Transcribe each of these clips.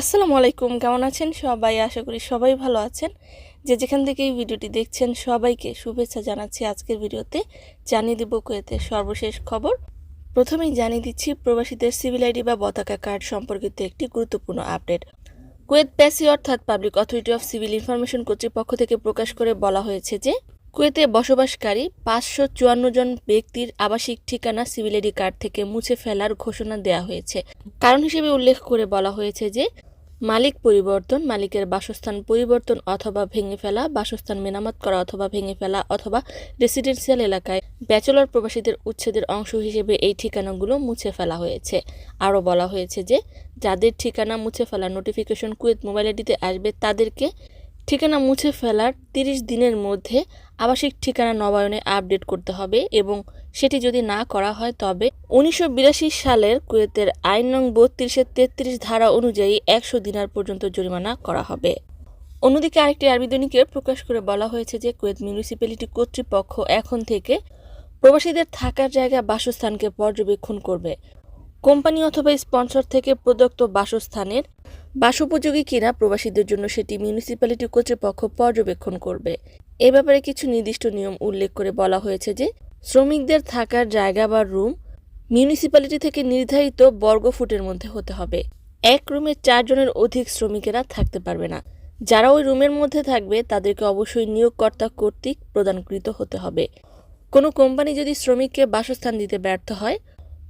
আসসালামু আলাইকুম, কেমন আছেন? সবাই আশা করি সবাই ভালো আছেন। যে যেখান থেকে এই ভিডিওটি দেখছেন, সবাইকে শুভেচ্ছা জানাচ্ছি আজকের ভিডিওতে। জানিয়ে দেব কুয়েতের সর্বশেষ খবর। প্রথমেই জানিয়ে দিচ্ছি, প্রবাসীদের সিভিল আইডি বা পতাকা কার্ড সম্পর্কিত একটি গুরুত্বপূর্ণ আপডেট। কুয়েত প্যাসি অর্থাৎ public authority of civil information কর্তৃপক্ষ থেকে প্রকাশ করে বলা হয়েছে যে কুয়েতে বসবাসকারী পাঁচশো চুয়ান্ন জন ব্যক্তির আবাসিক ঠিকানা সিভিল আইডি কার্ড থেকে মুছে ফেলার ঘোষণা দেওয়া হয়েছে। কারণ হিসেবে উল্লেখ করে বলা হয়েছে যে, মালিক পরিবর্তন, মালিকের বাসস্থান পরিবর্তন অথবা ভেঙে ফেলা, বাসস্থান মেরামত করা অথবা ভেঙে ফেলা অথবা রেসিডেন্সিয়াল এলাকায় ব্যাচেলর প্রবাসীদের উচ্ছেদের অংশ হিসেবে এই ঠিকানাগুলো মুছে ফেলা হয়েছে। আরও বলা হয়েছে যে, যাদের ঠিকানা মুছে ফেলার নোটিফিকেশন কুয়েত মোবাইল আইডিতে আসবে, তাদেরকে ঠিকানা মুছে ফেলার তিরিশ দিনের মধ্যে আবাসিক ঠিকানা নবায়নে আপডেট করতে হবে এবং সেটি যদি না করা হয় তবে উনিশশো বিরাশি সালের কুয়েতের আইন নং বত্রিশের তেত্রিশ ধারা অনুযায়ী একশো দিনার পর্যন্ত জরিমানা করা হবে। অন্যদিকে আরেকটি আরবি দৈনিকে প্রকাশ করে বলা হয়েছে যে কুয়েত মিউনিসিপ্যালিটি কর্তৃপক্ষ এখন থেকে প্রবাসীদের থাকার জায়গা বাসস্থানকে পর্যবেক্ষণ করবে। কোম্পানি অথবা স্পন্সর থেকে প্রদত্ত বাসস্থানের বাসোপযোগী কিনা প্রবাসীদের জন্য সেটি মিউনিসিপ্যালিটি কর্তৃপক্ষ পর্যবেক্ষণ করবে। এ ব্যাপারে কিছু নির্দিষ্ট নিয়ম উল্লেখ করে বলা হয়েছে যে, শ্রমিকদের থাকার জায়গা বা রুম মিউনিসিপ্যালিটি থেকে নির্ধারিত বর্গফুটের মধ্যে হতে হবে। এক রুমে চারজনের অধিক শ্রমিকেরা থাকতে পারবে না। যারা ওই রুমের মধ্যে থাকবে, তাদেরকে অবশ্যই নিয়োগকর্তা কর্তৃক প্রদানকৃত হতে হবে। কোনো কোম্পানি যদি শ্রমিককে বাসস্থান দিতে ব্যর্থ হয়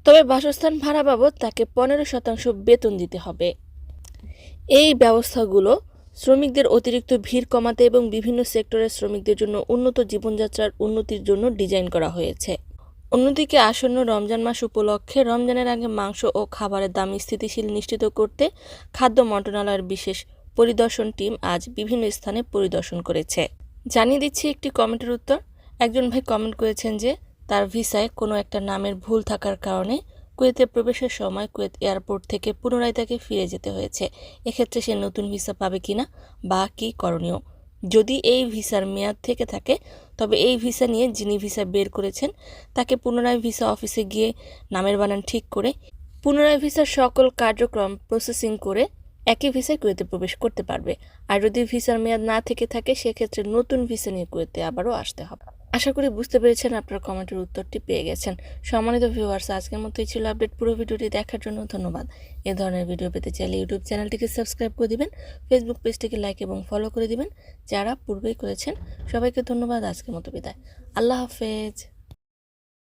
তবে বাসস্থান ভাড়া বাবদ তাকে পনেরো শতাংশ বেতন দিতে হবে। এই ব্যবস্থাগুলো শ্রমিকদের অতিরিক্ত ভিড় কমাতে এবং বিভিন্ন সেক্টরের শ্রমিকদের জন্য উন্নত জীবনযাত্রার উন্নতির জন্য ডিজাইন করা হয়েছে। অন্যদিকে আসন্ন রমজান মাস উপলক্ষে রমজানের আগে মাংস ও খাবারের দাম স্থিতিশীল নিশ্চিত করতে খাদ্য মন্ত্রণালয়ের বিশেষ পরিদর্শন টিম আজ বিভিন্ন স্থানে পরিদর্শন করেছে। জানিয়ে দিচ্ছি একটি কমেন্টের উত্তর। একজন ভাই কমেন্ট করেছেন যে তার ভিসায় কোনো একটা নামের ভুল থাকার কারণে কুয়েতে প্রবেশের সময় কুয়েত এয়ারপোর্ট থেকে পুনরায় তাকে ফিরে যেতে হয়েছে। এক্ষেত্রে সে নতুন ভিসা পাবে কিনা বা কী করণীয়? যদি এই ভিসার মেয়াদ থেকে থাকে, তবে এই ভিসা নিয়ে যিনি ভিসা বের করেছেন, তাকে পুনরায় ভিসা অফিসে গিয়ে নামের বানান ঠিক করে, পুনরায় ভিসার সকল কার্যক্রম প্রসেসিং করে একই ভিসায় কুয়েতে প্রবেশ করতে পারবে। আর যদি ভিসার মেয়াদ না থেকে থাকে, সেক্ষেত্রে নতুন ভিসা নিয়ে কুয়েতে আবারও আসতে হবে। আশা করি বুঝতে পেরেছেন আপনার কমেন্টের উত্তরটি পেয়ে গেছেন। সম্মানিত ভিউয়ার্স আজকের মতোই ছিল আপডেট পুরো ভিডিওটি দেখার জন্য ধন্যবাদ। এ ধরনের ভিডিও পেতে চাইলে ইউটিউব চ্যানেলটিকে সাবস্ক্রাইব করে দিবেন ফেসবুক পেজটিকে লাইক এবং ফলো করে দিবেন, যারা পূর্বেই করেছেন সবাইকে ধন্যবাদ। আজকের মতো বিদায়। আল্লাহ হাফেজ।